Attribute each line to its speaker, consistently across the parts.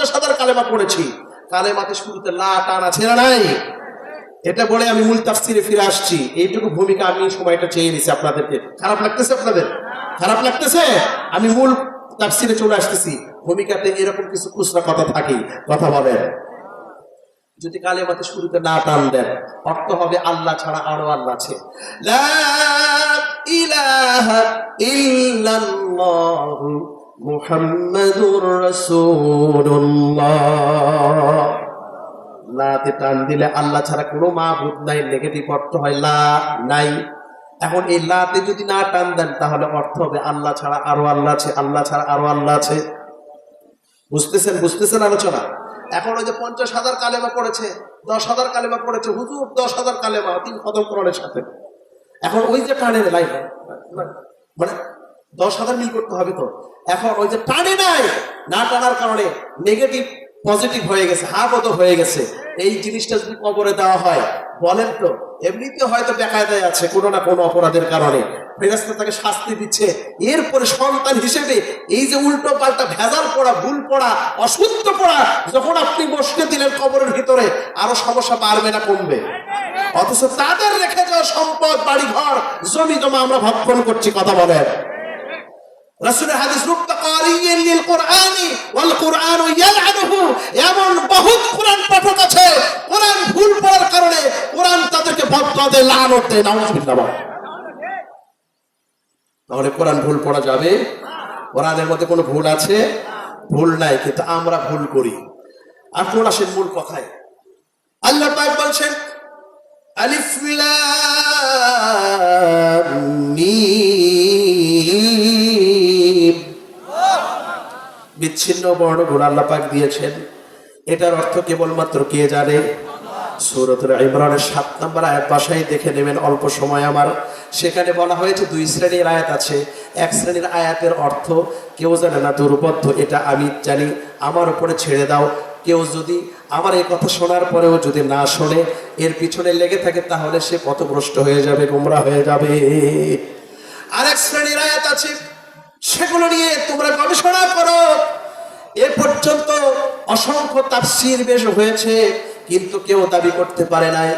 Speaker 1: পঞ্চাশ হাজার কালেমা পড়েছি। কালেমাতে শুরুতে লা টান আছে না নাই এটা বলে আমি মূল তাফসিরে ফিরে আসছি। এইটুকু ভূমিকা আমি সময়টা চেয়ে নিছি আপনাদেরকে। খারাপ লাগতেছে আপনাদের? খারাপ লাগতেছে? আমি মূল তাফসিরে চলে আসতেছি। ভূমিকাতে এরকম কিছু খুচরা কথা থাকে কথা বলেন। যদি কালেমাতে শুরুতে না টান দেন, অর্থ হবে আল্লাহ ছাড়া আরও আল্লাহ আছে। লা ইলাহা ইল্লাল্লাহু মুহাম্মাদুর রাসূলুল্লাহ। লাতে টান দিলে আল্লাহ ছাড়া কোনো মাহবুদ নাই নেগেটিভ অর্থ হয় লা নাই। এখন এই লাতে যদি না টান দেন, তাহলে অর্থ হবে আল্লাহ ছাড়া আরও আল্লাহ আছে, আল্লাহ ছাড়া আরও আল্লাহ আছে। বুঝতেছেন? বুঝতেছেন আলোচনা? এখন ওই যে পঞ্চাশ হাজার কালেমা পড়েছে, দশ হাজার কালেমা পড়েছে, হুজুর দশ হাজার কালেমা, তিন খতম করণের সাথে। এখন ওই যে টানে লাইন মানে দশ হাজার মিল করতে হবে তো। এখন ওই যে টানে নাই, না টানার কারণে নেগেটিভ পজিটিভ হয়ে গেছে হাফত হয়ে গেছে। এই জিনিসটা যদি কবরে দেওয়া হয়, বলেন তো এমনিতে হয়তো বেকায়দায় আছে কোনো না কোনো অপরাধের কারণে। ফেরাস্তা তাকে শাস্তি দিচ্ছে। এরপরে সন্তান হিসেবে এই যে উল্টো পাল্টা ভেজাল পড়া, ভুল পড়া, অশুদ্ধ পড়া, যখন আপনি বসতে দিলেন কবরের ভিতরে, আরও সমস্যা বাড়বে না কমবে। অথচ তাদের রেখে যাওয়া সম্পদ বাড়ি ঘর জমি জমা আমরা ভক্ষণ করছি, কথা বলেন। রাসূলের হাদিস লিল কুরআনি ওয়াল এমন বহুত কোরআন পাঠক আছে, কোরআন ভুল পড়ার কারণে কোরআন তাদেরকে লানত দেয়। তাহলে কোরআন ভুল পড়া যাবে? কোরআনের মধ্যে কোনো ভুল আছে? ভুল নাই, কিন্তু আমরা ভুল করি। এখন আসেন মূল কথায়। আল্লাহ পাক বলছেন, আলিফ বিচ্ছিন্ন বর্ণগুলো আল্লাহ পাক দিয়েছেন। এটার অর্থ কেবলমাত্র কে জানে? সূরাতুল ইমরানের সাত নম্বর আয়াত বাসায় দেখে নেবেন, অল্প সময় আমার। সেখানে বলা হয়েছে দুই শ্রেণির আয়াত আছে। এক শ্রেণির আয়াতের অর্থ, কেউ জানে না দুর্বদ্ধ এটা আমি জানি, আমার উপরে ছেড়ে দাও। কেউ যদি আমার এই কথা শোনার পরেও যদি না শোনে, এর পিছনে লেগে থাকে, তাহলে সে পথভ্রষ্ট হয়ে যাবে, গোমরা হয়ে যাবে। আরেক শ্রেণির আয়াত আছে, সেগুলো নিয়ে তোমরা গবেষণা করো। এ পর্যন্ত অসংখ্য তাফসির বেশ হয়েছে, কিন্তু কেউ দাবি করতে পারে নাই।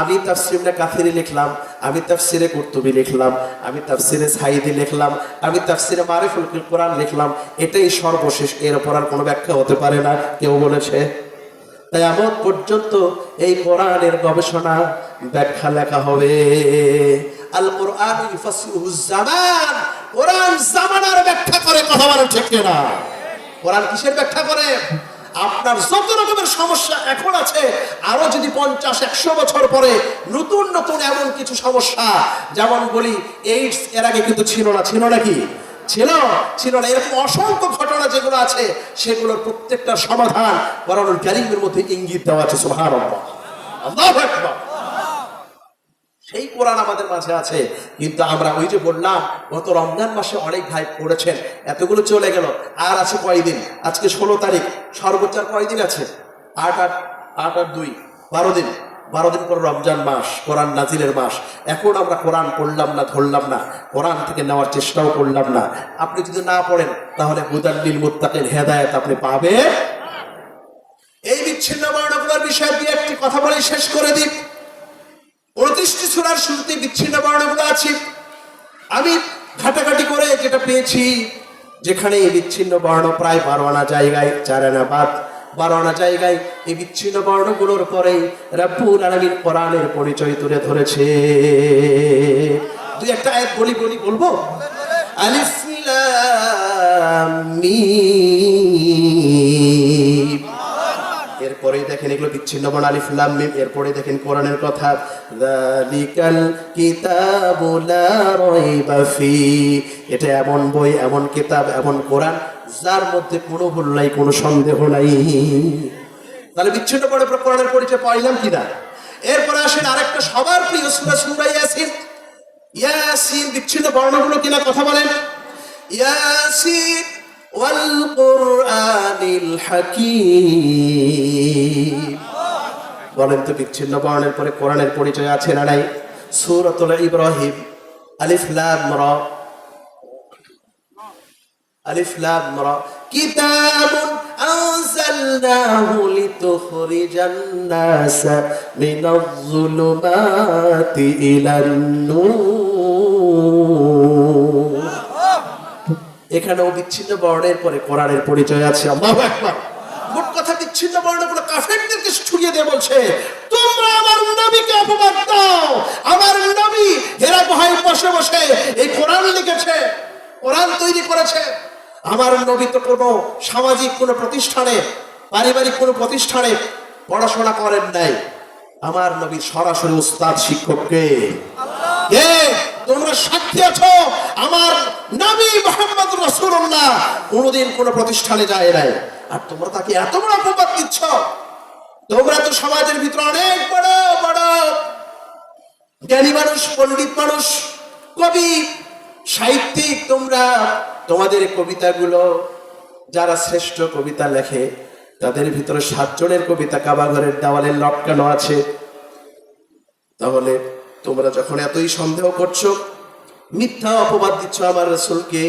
Speaker 1: আমি তাফসিরে কাফিরি লিখলাম, আমি তাফসিরে কুর্তুবি লিখলাম, আমি তাফসিরে সাইদি লিখলাম, আমি তাফসিরে মারিফুল কোরআন লিখলাম। এটাই সর্বশেষ, এর উপর আর কোনো ব্যাখ্যা হতে পারে না, কেউ বলেছে। তাই এমন পর্যন্ত এই কোরআনের গবেষণা ব্যাখ্যা লেখা হবে। আল কোরআন জামান, কোরআন জামানার ব্যাখ্যা করে কথা বলেন ঠিক না কোরআন কিসের ব্যাখ্যা করে? আপনার যত রকমের সমস্যা এখন আছে, আরও যদি পঞ্চাশ, একশো বছর পরে নতুন নতুন এমন কিছু সমস্যা, যেমন বলি এইডস এর আগে কিন্তু ছিল না। ছিল নাকি ছিল ছিল না। এরকম অসংখ্য ঘটনা যেগুলো আছে, সেগুলোর প্রত্যেকটা সমাধান কোরআনুল কারিমের মধ্যে ইঙ্গিত দেওয়া আছে। সুবহানাল্লাহ। আল্লাহু সেই কোরআন আমাদের মাঝে আছে। কিন্তু আমরা ওই যে বললাম, গত রমজান মাসে অনেক ভাই পড়েছেন, এতগুলো চলে গেল, আর আছে কয়দিন? আজকে ষোলো তারিখ, সর্বোচ্চ আর কয়দিন আছে? আট আট আট আট দুই, বারো দিন। বারো দিন পর রমজান মাস, কোরআন নাজিরের মাস। এখন আমরা কোরআন পড়লাম না, ধরলাম না, কোরআন থেকে নেওয়ার চেষ্টাও করলাম না। আপনি যদি না পড়েন, তাহলে হুদাল্লিল মুত্তাকিল হেদায়েত আপনি পাবেন। এই বিচ্ছিন্ন বর্ণগুলোর বিষয় দিয়ে একটি কথা বলে শেষ করে দিই। উনত্রিশটি সুরার শুরুতে বিচ্ছিন্ন বর্ণগুলো আছে। আমি ঘাটাঘাটি করে যেটা পেয়েছি, যেখানে এই বিচ্ছিন্ন বর্ণ প্রায় বারো আনা জায়গায় চার আনা বাদ বারো আনা জায়গায় এই বিচ্ছিন্ন বর্ণগুলোর পরে রাব্বুল আলামিন কোরআনের পরিচয় তুলে ধরেছে। দুই একটা আয়াত বলি বলি, বলব? আলিফ মিম। এরপরেই দেখেন এগুলো বিচ্ছিন্ন বর্ণ আলিফ মিম। এরপরে দেখেন কোরআনের কথা, যালিকাল কিতাবু লা ফি। এটা এমন বই, এমন কিতাব, এমন কোরআন, যার মধ্যে কোনো ভুল নাই, কোনো সন্দেহ নাই। তাহলে বিচ্ছিন্ন বর্ণ কোরআনের পরিচয় পাইলাম কিনা? এরপরে আসেন আরেকটা সবার প্রিয় সূরা সূরা ইয়াসিন। ইয়াসিন বিচ্ছিন্ন বর্ণগুলো কিনা কথা বলেন। ইয়াসিন والقرآن الحكيم বলেন তো বিচ্ছিন্ন বর্ণের পরে কোরআনের পরিচয় আছে না নাই সূরাতুল ইব্রাহিম আলিফ লাম রা আলিফ লাম রা কিতাবুন أرسلناه لتخرج الناس من الظلمات إلى النور এখানেও বিচ্ছিন্ন বর্ণের পরে কোরআনের পরিচয় আছে। আল্লাহু আকবার। মোট কথা বিচ্ছিন্ন বর্ণগুলো কাফেরদেরকে ছুড়িয়ে দিয়ে বলছে, তোমরা আমার নবীকে অপবাদ দাও। আমার নবী হেরা গুহায় বসে বসে এই কোরআন লিখেছে, কোরআন তৈরি করেছে। আমার নবী তো কোনো সামাজিক কোনো প্রতিষ্ঠানে, পারিবারিক কোনো প্রতিষ্ঠানে পড়াশোনা করেন নাই। আমার নবী সরাসরি উস্তাদ শিক্ষককে কে? তোমরা সাক্ষী আছো? আমার নবী মোহাম্মদ রাসূলুল্লাহ। কোনোদিন কোনো প্রতিষ্ঠানে যায় নাই। আর তোমরা তাকে এত বড় অপবাদ দিচ্ছ। তোমরা তো সমাজের ভিতরে অনেক বড় বড় জ্ঞানী মানুষ, পণ্ডিত মানুষ, কবি, সাহিত্যিক। তোমরা তোমাদের কবিতাগুলো যারা শ্রেষ্ঠ কবিতা লেখে, তাদের ভিতরে সাতজনের কবিতা কাবাঘরের দেওয়ালে লটকানো আছে। তাহলে তোমরা যখন এতই সন্দেহ করছ, মিথ্যা অপবাদ দিচ্ছ আমার রসুলকে,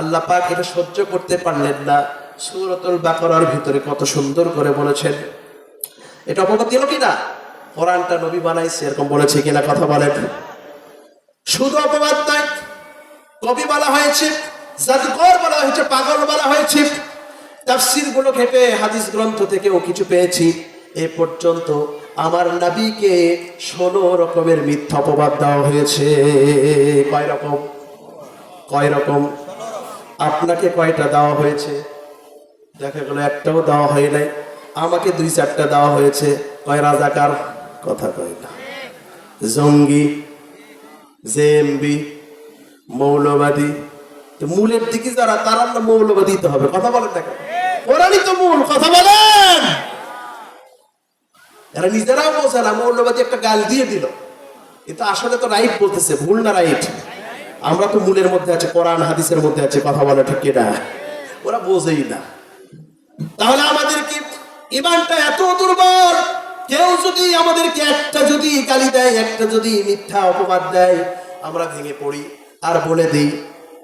Speaker 1: আল্লাহ পাক এটা সহ্য করতে পারলেন না। সুরতুল বাকরার ভিতরে কত সুন্দর করে বলেছেন, এটা অপবাদ দিল কিনা? কোরআনটা নবী বানাইছে, এরকম বলেছে কিনা কথা বলেন। শুধু অপবাদ নয়, কবি বলা হয়েছে, জাদুকর বলা হয়েছে, পাগল বলা হয়েছে। তাফসিরগুলো ঘেটে হাদিস গ্রন্থ থেকেও কিছু পেয়েছি। এ পর্যন্ত আমার নাবিকে ষোলো রকমের মিথ্যা অপবাদ দেওয়া হয়েছে। কয় রকম? কয় রকম? আপনাকে কয়টা দেওয়া হয়েছে? দেখা গেল একটাও দেওয়া হয় নাই। আমাকে দুই চারটা দেওয়া হয়েছে। কয় রাজাকার? কথা কয় না। জঙ্গি, জেএমবি, মৌলবাদী। তো মূলের দিকে যারা, তারা মৌলবাদী হবে। কথা বলেন দেখো ওরাই তো মূল। কথা বলেন! এরা নিজেরাও বোঝে না, মৌলবাদী একটা গাল দিয়ে দিল। কিন্তু আসলে তো রাইট বলতেছে, ভুল না রাইট? আমরা তো মূলের মধ্যে আছে, কোরআন, হাদিসের মধ্যে আছে, কথা বলে ঠিক না ওরা বোঝেই না। তাহলে আমাদের কি ইমানটা এত দুর্বল? কেউ যদি আমাদেরকে একটা যদি গালি দেয়, একটা যদি মিথ্যা অপবাদ দেয়, আমরা ভেঙে পড়ি। আর বলে দিই,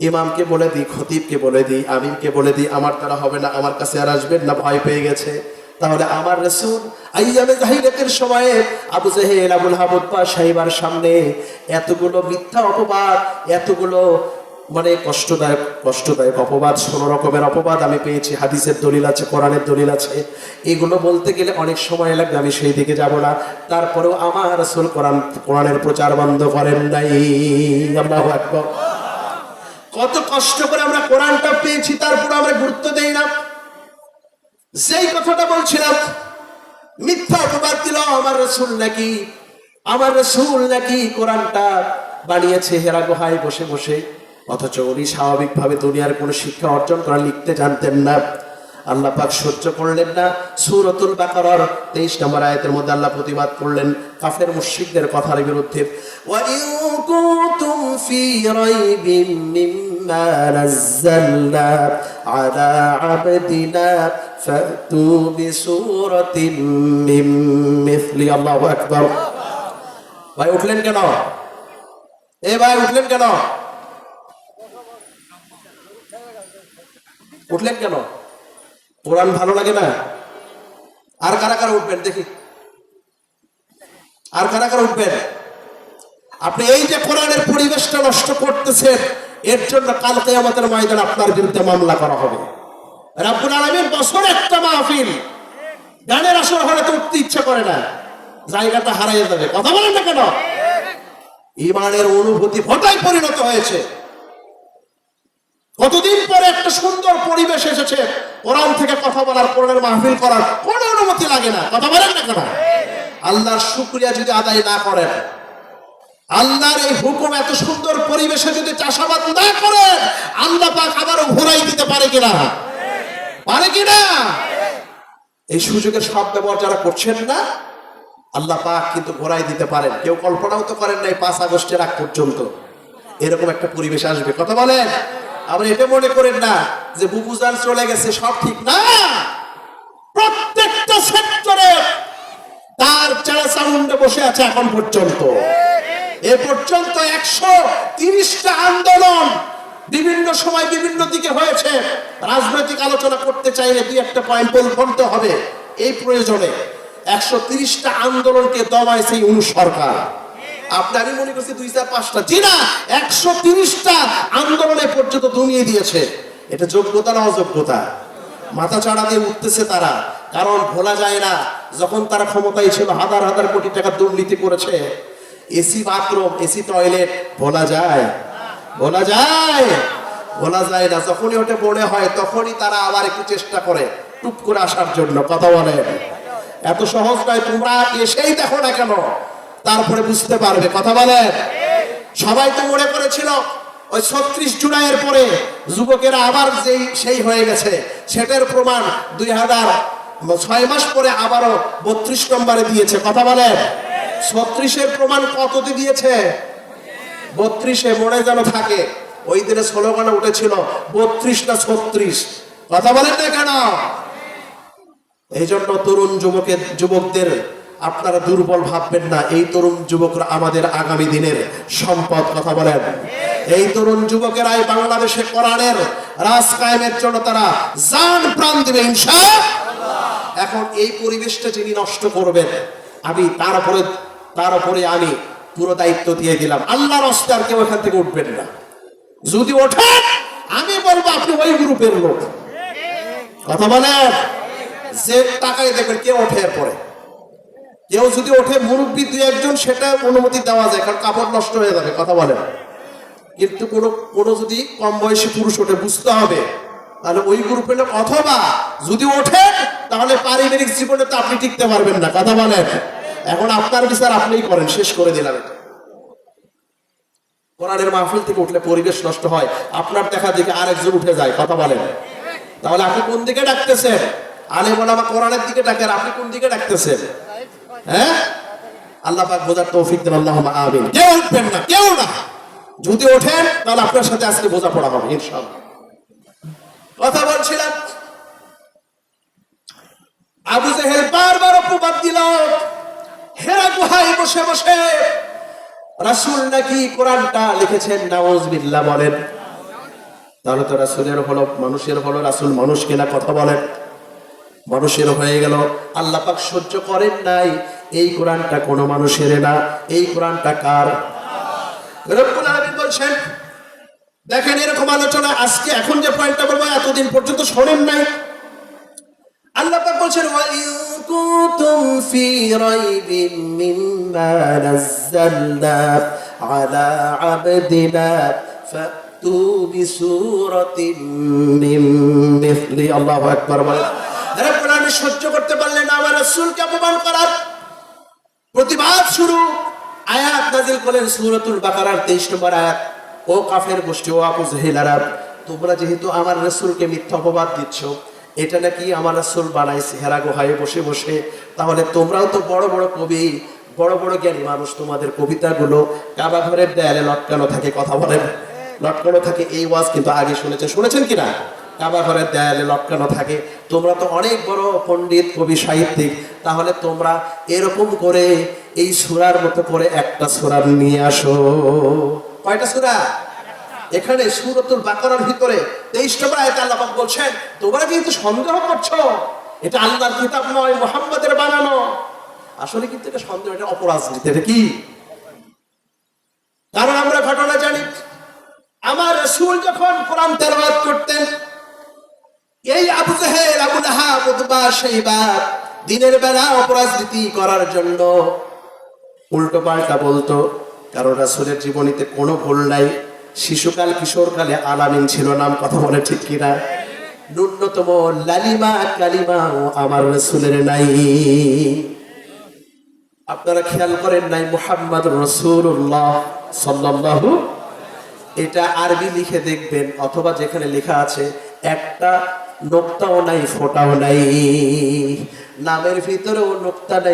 Speaker 1: ইমামকে বলে দিই, খতিবকে বলে দিই, আমিনকে বলে দিই, আমার দ্বারা হবে না, আমার কাছে আর আসবেন না, ভয় পেয়ে গেছে। তাহলে আমার রসুল সামনে এতগুলো মিথ্যা অপবাদ, এতগুলো মানে কষ্টদায়ক কষ্টদায়ক অপবাদ, ষোলো রকমের অপবাদ আমি পেয়েছি। হাদিসের দলিল আছে দলিল আছে। এগুলো বলতে গেলে অনেক সময় লাগবে, আমি সেই দিকে যাব না। তারপরেও আমার রসুল কোরআন, কোরআনের প্রচার বন্ধ করেন নাই। কত কষ্ট করে আমরা কোরআনটা পেয়েছি তারপর আমরা গুরুত্ব দেই না। যেই কথাটা বলছিলাম, মিথ্যা অপবাদ দিল, আমার রসুল নাকি, আমার রসুল নাকি কোরআনটা বানিয়েছে হেরা গোহায় বসে বসে, অথচ উনি স্বাভাবিকভাবে দুনিয়ার কোনো শিক্ষা অর্জন করা লিখতে জানতেন না। আল্লাহ পাক সহ্য করলেন না। সুরতুল বাকারার তেইশ নম্বর আয়তের মধ্যে আল্লাহ প্রতিবাদ করলেন কাফের মুশরিকদের কথার বিরুদ্ধে। ওয়া কুতুম ফি রাইবিম مِّمَّا نَزَّلْنَا عَلَى عَبْدِنَا فَأْتُوا بِسُورَةٍ مِّن مِّثْلِ আল্লাহু আকবার ভাই উঠলেন কেন এ ভাই উঠলেন কেন উঠলেন কেন কোরআন ভালো লাগে না আর কারা কারা উঠবেন দেখি আর কারা কারা উঠবেন আপনি এই যে কোরআনের পরিবেশটা নষ্ট করতেছেন এর জন্য কালকে আমাদের ময়দান আপনার বিরুদ্ধে মামলা করা হবে। রাব্বুল আলামিন বছর একটা মাহফিল, গানের আসর হলে তো উঠতে ইচ্ছা করে না, জায়গাটা যাবে। কথা বলেন না কেন? ইমানের অনুভূতি পরিণত হয়েছে। কতদিন পরে একটা সুন্দর পরিবেশ এসেছে, কোরআন থেকে কথা বলার, কোরআনের মাহফিল করার, কোনো অনুমতি লাগে না। কথা বলেন না কেন? আল্লাহর শুক্রিয়া যদি আদায় না করেন আল্লাহর এই হুকুম এত সুন্দর পরিবেশে যদি চাষাবাদ না করেন আল্লাহ পাক আবারও ঘোরাই দিতে পারে কিনা? পারে কিনা? এই সুযোগের সব ব্যবহার যারা করছেন না, আল্লাহ পাক কিন্তু ঘোরাই দিতে পারেন। কেউ কল্পনাও তো করেন নাই পাঁচ আগস্টের আগ পর্যন্ত। এরকম একটা পরিবেশ আসবে। কথা বলেন? আমরা এটা মনে করেন না যে বুবুজান চলে গেছে, সব ঠিক না। প্রত্যেকটা সেক্টরে তার চারা চামুন্ডে বসে আছে এখন পর্যন্ত। এ পর্যন্ত একশো তিরিশটা আন্দোলন বিভিন্ন সময় বিভিন্ন দিকে হয়েছে। রাজনৈতিক আলোচনা করতে চাইলে দুই একটা পয়েন্ট বলতে হবে। এই প্রয়োজনে একশো তিরিশটা আন্দোলনকে দমাইছে এই অনু সরকার। আপনারই মনে করছি দুই চার পাঁচটা। জি না, একশো তিরিশটা আন্দোলনে পর্যন্ত দমিয়ে দিয়েছে। এটা যোগ্যতা না অযোগ্যতা? মাথা চাড়া দিয়ে উঠতেছে তারা। কারণ ভোলা যায় না, যখন তারা ক্ষমতায় ছিল, হাজার হাজার কোটি টাকা দুর্নীতি করেছে। এসি বাথরুম, এসি টয়লেট, বলা যায়। বলা যায়। বলা যায় না। যখনই ওটা মনে হয়, তখনই তারা আবার একটু চেষ্টা করে, টুপ করে আসার জন্য। কথা বলে। এত সহজ নয়, তোমরা এসেই দেখো না কেন? তারপরে বুঝতে পারবে। কথা বলে। সবাই তো মনে করেছিল, ওই ছত্রিশ জুলাইয়ের পরে যুবকেরা আবার যেই, সেই হয়ে গেছে। সেটার প্রমাণ দুই হাজার ছয় মাস পরে আবারও বত্রিশ নম্বরে দিয়েছে। কথা বলেন ছত্রিশের প্রমাণ কততে দিয়েছে? বত্রিশে, মনে যেন থাকে। ওই দিনে স্লোগানে উঠেছিল, বত্রিশ না ছত্রিশ? কথা বলেন না কেন? এই জন্য তরুণ যুবকের যুবকদের আপনারা দুর্বল ভাববেন না, এই তরুণ যুবকরা আমাদের আগামী দিনের সম্পদ, কথা বলেন। এই তরুণ যুবকেরাই বাংলাদেশে কোরআনের রাজ কায়েমের জন্য তারা জান প্রাণ দিবে ইনশা এখন এই পরিবেশটা যিনি নষ্ট করবেন, আমি তার উপরে তার উপরে আমি পুরো দায়িত্ব দিয়ে দিলাম। আল্লাহর হস্তে আর কেউ এখান থেকে উঠবেন না। যদি ওঠেন আমি বলব আপনি ওই গ্রুপের লোক। কথা বলেন? যে টাকায় দেখবেন কে ওঠে এরপরে। কেউ যদি ওঠে, মুরব্বী দুই একজন, সেটা অনুমতি দেওয়া যায়, কারণ কাপড় নষ্ট হয়ে যাবে, কথা বলেন। কিন্তু কোনো কোনো যদি কম বয়সী পুরুষ ওঠে, বুঝতে হবে, তাহলে ওই গ্রুপের লোক, অথবা যদি ওঠে, তাহলে পারিবারিক জীবনে তো আপনি টিকতে পারবেন না, কথা বলেন। এখন আপনার বিচার আপনিই করেন, শেষ করে দিলাম এটা। কোরআনের মাহফিল থেকে উঠলে পরিবেশ নষ্ট হয়, আপনার দেখা দেখে আরেকজন উঠে যায়, কথা বলেন। তাহলে আপনি কোন দিকে ডাকতেছেন? আলে বলে আমার কোরআনের দিকে ডাকেন, আপনি কোন দিকে ডাকতেছেন? হ্যাঁ? আল্লাহ পাক বোঝার তৌফিক দেন আল্লাহ আমিন। কেউ উঠবেন না, কেউ না। যদি ওঠেন, তাহলে আপনার সাথে আজকে বোঝাপড়া হবে, ইনশাআল্লাহ। কথা বলছিলাম? আবু জেহেল বারবার অপবাদ দিল হেরা গুহায় বসে বসে। রাসূল নাকি কোরআনটা লিখেছেন নাওজ বিল্লাহ বলেন। তাহলে তো রাসূলের হলো মানুষের হলো রাসূল মানুষ কিনা কথা বলেন। মানুষের হয়ে গেল, আল্লাহ পাক সহ্য করেন নাই। এই কোরআনটা কোনো মানুষের না। এই কোরআনটা কার? রব্বুল আলামিন বলছেন, দেখেন এরকম আলোচনা, আজকে এখন যে পয়েন্টটা বলব, এতদিন পর্যন্ত শোনেন নাই। আল্লাহ পাক বলছেন ওয়া ফি রাইবিন মিম্মা নাযালনা আলা আবদিনা ফাতু বিসূরাতিন মিন মিথলি আল্লাহু আকবার বলেন সহ্য করতে পারলেন আমার রাসূলকে অপমান করার প্রতিবাদ শুরু। আয়াত নাজিল করলেন সূরাতুল বাকারার 23 নম্বর আয়াত। ও কাফের গোষ্ঠী, ও আবু জাহিলারা তোমরা যেহেতু আমার রাসূলকে মিথ্যা অপবাদ দিচ্ছ এটা নাকি আমার রাসূল বানাইছে, হেরা গুহায় বসে বসে। তাহলে তোমরাও তো বড় বড় কবি, বড় বড় জ্ঞানী মানুষ, তোমাদের কবিতাগুলো কাবা ঘরের দেয়ালে লটকানো থাকে, কথা বলেন লটকানো থাকে, এই ওয়াজ কিন্তু আগে শুনেছেন শুনেছেন কিনা? কাবা ঘরের দেয়ালে লটকানো থাকে। তোমরা তো অনেক বড় পণ্ডিত, কবি, সাহিত্যিক। তাহলে তোমরা এরকম করে এই সুরার মতো করে একটা সুরার নিয়ে আসো। কয়টা সুরা? এখানে সুরতুল বাকারার ভিতরে তেইশ নম্বর আয়তে বলছেন, তোমরা কিন্তু সন্দেহ করছ, এটা আল্লাহর কিতাব নয়, মোহাম্মদের বানানো। আসলে কিন্তু এটা সন্দেহ, এটা অপরাজনীতি, এটা কি? কারণ আমরা ঘটনা জানি, আমার রসুল যখন কোরআন তেলাওয়াত করতেন, এই আবু জাহেল, আবু লাহাব, উতবা শাইবা দিনের বেলা অপরাজনীতি করার জন্য উল্টো পাল্টা বলতো, কারণ রাসূলের জীবনীতে কোনো ভুল নাই। শিশুকাল, কিশোরকালে আলামিন ছিল নাম কথা বলে ঠিক কিনা? ন্যূনতম লালিমা কালিমা আমার রসুলের নাই। আপনারা খেয়াল করেন নাই মুহাম্মদ রসুল্লাহ সাল্লাল্লাহু এটা আরবি লিখে দেখবেন, অথবা যেখানে লেখা আছে, একটা নোক্তাও নাই, ফোটাও নাই। নামের ভিতরেও নোক্তা নাই।